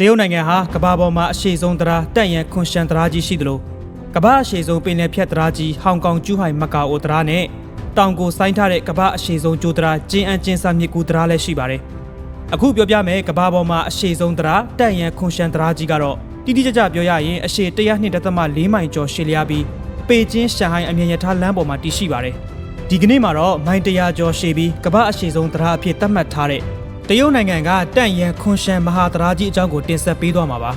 တရုတ်နိုင်ငံဟာကမ္ဘာပေါ်မှာအရှိဆုံးတရားတက်ရန်ခွန်ရှန်တရားကြီးရှိသလိုကမ္ဘာအရှိဆုံးပင်လယ်ဖြတ်တရားကြီးဟောင်ကောင်ကျူးဟိုင်မကာအိုတရားနဲ့တောင်ကိုဆိုင်းထားတဲ့ကမ္ဘာအရှိဆုံးကျိုးတရားကျင်းအန်ကျင်းစာမြစ်ကူတရားလည်းရှိပါတယ်။အခုပြောပြမယ်ကမ္ဘာပေါ်မှာအရှိဆုံးတရားတက်ရန်ခွန်ရှန်တရားကြီးကတော့တိတိကျကျပြောရရင်အရှိ102.4မိုင်ကျော်ရှည်လျားပြီးပေကျင်းရှန်ဟိုင်အမြင်ရထားလမ်းပေါ်မှာတည်ရှိပါတယ်။ဒီကနေ့မှာတော့မိုင်100ကျော်ရှည်ပြီးကမ္ဘာအရှိဆုံးတရားအဖြစ်သတ်မှတ်ထားတဲ့ တရုတ်နိုင်ငံကတန့်ရန်ခွန်ရှန်မဟာတရာကြီးအကြောင်းကိုတင်ဆက်ပေးသွားမှာပါ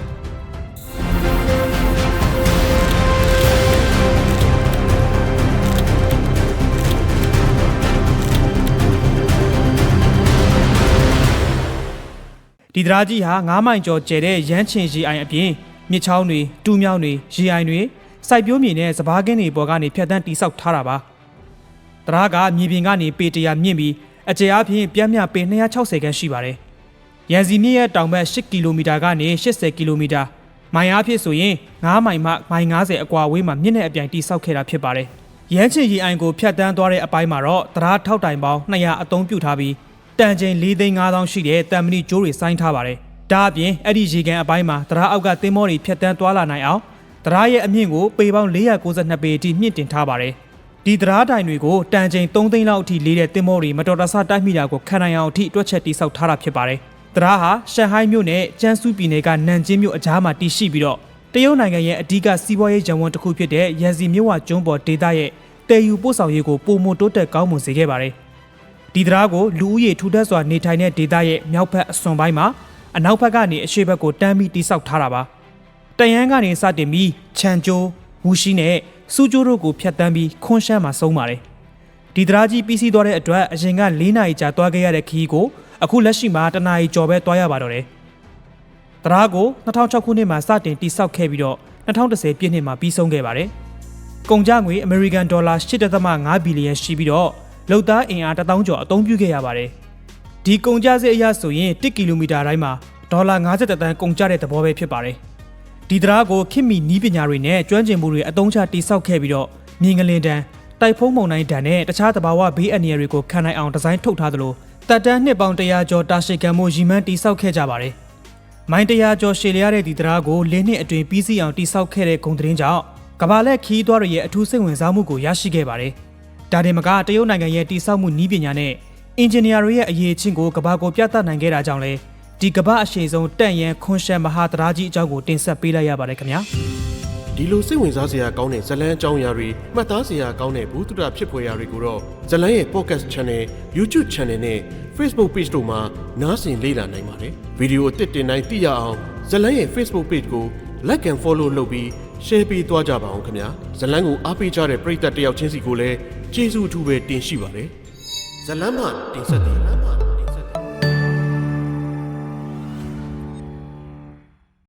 ဒီတရာကြီးဟာ9မိုင်ကျော်ကျယ်တဲ့ရမ်းချင်ရီအိုင်အပြင်မြစ်ချောင်းတွေတူးမြောင်းတွေရီအိုင်တွေစိုက်ပျိုးမြေနဲ့စပားကင်းတွေပေါ်ကနေဖြတ်တန်းတိဆောက်ထားတာပါတရာကမြေပြင်ကနေပေတရာမြင့်ပြီး အကျယ်အပြင်းပြင်းမြပေ260ခန်းရှိပါတယ်ရန်စီမြစ်ရဲ့တောင်ဘက်10ကီလိုမီတာကနေ80ကီလိုမီတာမိုင်အားဖြင့်ဆိုရင်9မိုင်မှမိုင်90အကွာအဝေးမှာမြင့်တဲ့အပြိုင်တိဆောက်ခဲ့တာဖြစ်ပါတယ်ရမ်းချင်ရီအိုင်ကိုဖြတ်တန်းသွားတဲ့အပိုင်းမှာတော့တရာထောက်တိုင်ပေါင်း200အသုံးပြုထားပြီးတန်ချိန်4သိန်း5000ရှိတဲ့တံမဏိကျိုးတွေစိုင်းထားပါတယ်ဒါအပြင်အဲ့ဒီရေကန်အပိုင်းမှာတရာအောက်ကသင်းမောတွေဖြတ်တန်းသွားလာနိုင်အောင်တရာရဲ့အမြင့်ကိုပေပေါင်း492ပေအထိမြင့်တင်ထားပါတယ် ဒီတရာတိုင်တွေကိုတန်ချိန်3သိန်းလောက်အထိလေးတဲ့သင်းမောတွေမတော်တဆတိုက်မိတာကိုခံနိုင်အောင်အထိတွက်ချက်တိဆောက်ထားတာဖြစ်ပါတယ်တရာဟာရှန်ဟိုင်းမြို့နဲ့ကျန်းစုပြည်နယ်ကနန်ကျင်းမြို့အကြားမှာတည်ရှိပြီးတော့တရုတ်နိုင်ငံရဲ့အဓိကစီးပွားရေးဂျံဝန်တစ်ခုဖြစ်တဲ့ရန်စီမြို့ဝကျွန်းပေါ်ဒေသရဲ့တည်ယူပို့ဆောင်ရေးကိုပုံမတိုးတက်ကောင်းမွန်စေခဲ့ပါတယ်ဒီတရာကိုလူဦးရေထူထပ်စွာနေထိုင်တဲ့ဒေသရဲ့မြောက်ဘက်အစွန်ပိုင်းမှာအနောက်ဘက်ကနေအရှေ့ဘက်ကိုတန်းပြီးတိဆောက်ထားတာပါတယန်းကနေစတင်ပြီးချန်ကျိုးဝူရှိနဲ့ စူကျိုးတို့ကိုဖျက်တမ်းပြီးခွန်ရှမ်းမှာဆုံးပါတယ်ဒီတရာကြီးပြီးစီးသွားတဲ့အတွက်အရင်က၄နာရီကြာသွားခဲ့ရတဲ့ခီးကိုအခုလက်ရှိမှာတနာရီကျော်ပဲသွားရပါတော့တယ်တရာကို2006ခုနှစ်မှာစတင်တိဆောက်ခဲ့ပြီးတော့2010ပြည့်နှစ်မှာပြီးဆုံးခဲ့ပါတယ်ကုန်ကြငွေအမေရိကန်ဒေါ်လာ8.5ဘီလီယံရှိပြီးတော့လုံသားအင်အား1000ကျော်အသုံးပြုခဲ့ရပါတယ်။ဒီကုန်ကြစရိတ်အရဆိုရင်1ကီလိုမီတာတိုင်းမှာဒေါ်လာ50တန်ကုန်ကြတဲ့သဘောပဲဖြစ်ပါတယ်။ ဒီတရားကိုခင်မီနီးပညာတွေနဲ့ကျွမ်းကျင်မှုတွေအသုံးချတိဆောက်ခဲ့ပြီးတော့မြင်းကလင်တန်တိုက်ဖုံးမုံတိုင်းတန်နဲ့တခြားသဘာဝဘေးအန္တရာယ်တွေကိုခံနိုင်အောင်ဒီဇိုင်းထုတ်ထားသလိုတက်တန်းနှစ်ပေါင်း100ကျော်တာရှိကံမှုရီမန်းတိဆောက်ခဲ့ကြပါတယ်။မိုင်း100ကျော်ရှည်လျားတဲ့ဒီတရားကို၄နှစ်အတွင်းပြီးစီးအောင်တိဆောက်ခဲ့တဲ့ဂုံသတင်းကြောင့်ကဘာလက်ခီးသွားတွေရဲ့အထူးစိတ်ဝင်စားမှုကိုရရှိခဲ့ပါတယ်။ဒါတင်မကတရုတ်နိုင်ငံရဲ့တိဆောက်မှုနည်းပညာနဲ့အင်ဂျင်နီယာတွေရဲ့အရေးချင်းကိုကဘာကိုပြသနိုင်ခဲ့တာကြောင့်လဲ ဒီကဘာအရှိန်ဆုံးတန့်ရန်ခွန်ရှန်မဟာတရာကြီးအကြောင်းကိုတင်ဆက်ပေးလိုက်ရပါတယ်ခင်ဗျာဒီလိုစိတ်ဝင်စားစရာကောင်းတဲ့ဇလန်းအကြောင်းအရာတွေမှတ်သားစရာကောင်းတဲ့ဘူးတုဒဖြစ်ဖွယ်ရာတွေကိုတော့ဇလန်းရဲ့ podcast channel YouTube channel နဲ့ Facebook page တို့မှာနားဆင်လေ့လာနိုင်ပါတယ်ဗီဒီယိုအသစ်တင်တိုင်းသိရအောင်ဇလန်းရဲ့ Facebook page ကို like and follow လုပ်ပြီး share ပေးသွားကြပါအောင်ခင်ဗျာဇလန်းကိုအားပေးကြတဲ့ပရိသတ်တယောက်ချင်းစီကိုလည်းကျေးဇူးအထူးပဲတင်ရှိပါတယ်ဇလန်းမှတင်ဆက်တယ်